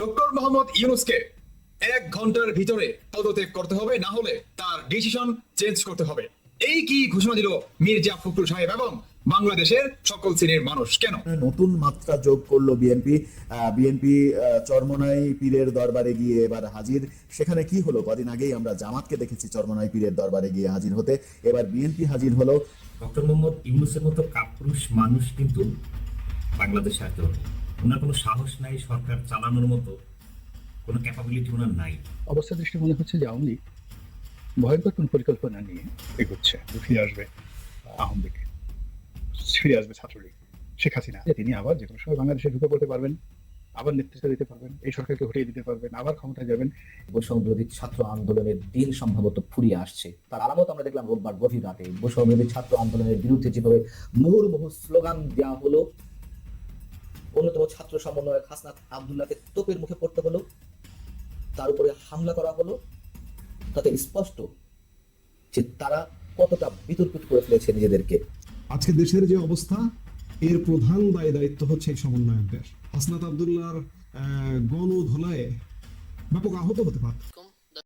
Doctor Mohammad ইউনুসকে এক ঘণ্টার ভিতরে পদত্যাগ করতে হবে, না হলে তার ডিসিশন চেঞ্জ করতে হবে। এই কি ঘোষণা দিল মির্জা ফখরুল সাহেব এবং বাংলাদেশের সকল শ্রেণির মানুষ কেন? নতুন মাত্রা যোগ করল বিএনপি বিএনপি চরমনাই পীরের দরবারে গিয়ে এবার হাজির। সেখানে কি হলো? কদিন আগেই আমরা জামাতকে দেখেছি চরমনাই পীরের দরবারে গিয়ে হাজির হতে। এবার বিএনপি হাজির হলো। ডক্টর মোহাম্মদ ইউনুসের মতো কাপুরুষ মানুষ কিন্তু বাংলাদেশে কেউ নেই। ওনার কোনো সাহস নাই সরকার চালানোর মতো। কোনো ক্যাপাবিলিটি ওনার নাই। অবস্থা দৃষ্টি মনে হচ্ছে যে আওয়ামী লীগ ভয়ঙ্কর কোন পরিকল্পনা নিয়ে এগোচ্ছে ফিরে আসবে আওয়ামী লীগ ফিরে আসবে ছাত্রলীগ। শেখ হাসিনা, তিনি আবার যে কোনো সময় বাংলাদেশে ঢুকে পড়তে পারবেন, আবার নেতৃত্ব দিতে পারবেন, এই সরকারকে হটিয়ে দিতে পারবেন, আবার ক্ষমতায় যাবেন। বৈষম্য বিরোধী ছাত্র আন্দোলনের দিন সম্ভবত ফুরিয়ে আসছে। তার আলামত আমরা দেখলাম রোববার গভীর রাতে। বৈষম্য বিরোধী ছাত্র আন্দোলনের বিরুদ্ধে যেভাবে মুহুর্মুহু স্লোগান দেওয়া হলো, অন্যতম ছাত্র সমন্বয়ক হাসনাত আবদুল্লাহকে তোপের মুখে পড়তে হলো, তার উপরে হামলা করা হলো, তাতে স্পষ্ট যে তারা কতটা বিতর্কিত করে ফেলেছে নিজেদেরকে। আজকে দেশের যে অবস্থা, এর প্রধান দায় দায়িত্ব হচ্ছে এই সমন্বয়কদের। হাসনাত আবদুল্লাহর গণ ধোলায় ব্যাপক আহত হতে পারে।